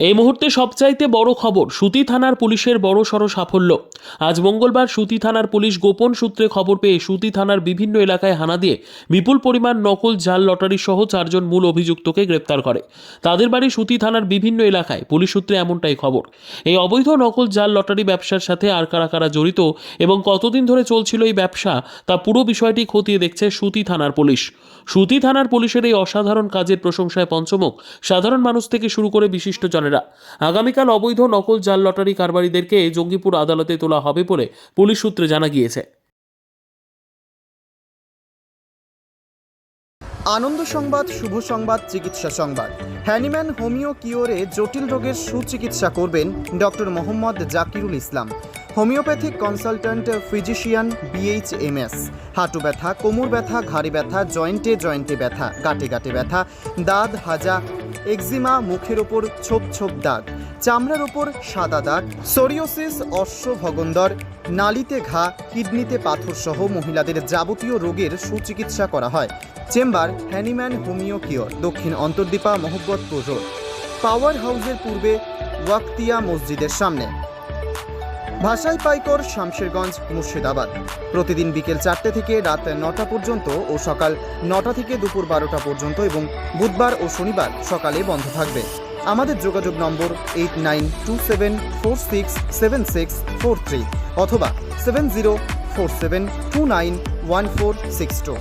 এই মুহূর্তে সবচাইতে বড় খবর, সুতি থানার পুলিশের বড় সড় সাফল্য। আজ মঙ্গলবার সুতি থানার পুলিশ গোপন সূত্রে খবর পেয়ে সুতি থানার বিভিন্ন এলাকায় হানা দিয়ে বিপুল পরিমাণ নকল জাল লটারি সহ চারজন মূল অভিযুক্তকে গ্রেপ্তার করে। তাদের বাড়ি সুতি থানার বিভিন্ন এলাকায়, পুলিশ সূত্রে এমনটাই খবর। এই অবৈধ নকল জাল লটারি ব্যবসার সাথে আর কারা কারা জড়িত এবং কতদিন ধরে চলছিল এই ব্যবসা, তা পুরো বিষয়টি খতিয়ে দেখছে সুতি থানার পুলিশ। সুতি থানার পুলিশের এই অসাধারণ কাজের প্রশংসায় পঞ্চমুখ। সাধারণ মানুষ থেকে শুরু করে বিশিষ্ট জনেরা আগামীকাল অবৈধ নকল জাল লটারি কারবারিদেরকে জঙ্গিপুর আদালতে তোলা হবে বলে পুলিশ সূত্রে জানা গিয়েছে। আনন্দ সংবাদ, শুভ সংবাদ, চিকিৎসা সংবাদ। হ্যানিম্যান হোমিও কিওরে জটিল রোগের সুচিকিৎসা করবেন doctor Mohammad Zakirul Islam. Homeopathic consultant physician BHMS হাঁটু ব্যথা, কোমর ব্যথা, ঘাড়ি ব্যথা, জয়েন্টে জয়েন্টে ব্যথা, গাঁটে গাঁটে ব্যথা, দাঁত, হাজা, এক্সিমা, মুখের ওপর ছোপ ছোপ দাগ, চামড়ার ওপর সাদা দাগ, সোরিওসিস অশ্বভগন্দর নালিতে ঘা, কিডনিতে পাথর সহ মহিলাদের যাবতীয় রোগের সুচিকিৎসা করা হয়। চেম্বার, হ্যানিম্যান হোমিও কিওর, দক্ষিণ অন্তর্দীপা মোহব্বতপুর রোড। পাওয়ার হাউসের পূর্বে ওয়াক্তিয়া মসজিদের সামনে। ভাষাই পাইকর, শামশেরগঞ্জ, মুর্শিদাবাদ। প্রতিদিন বিকেল চারটে থেকে রাত নটা পর্যন্ত ও সকাল নটা থেকে দুপুর বারোটা পর্যন্ত এবং বুধবার ও শনিবার সকালে বন্ধ থাকবে। আমাদের যোগাযোগ নম্বর eight nine two seven four six seven six four three অথবা seven zero four seven two nine one four six two.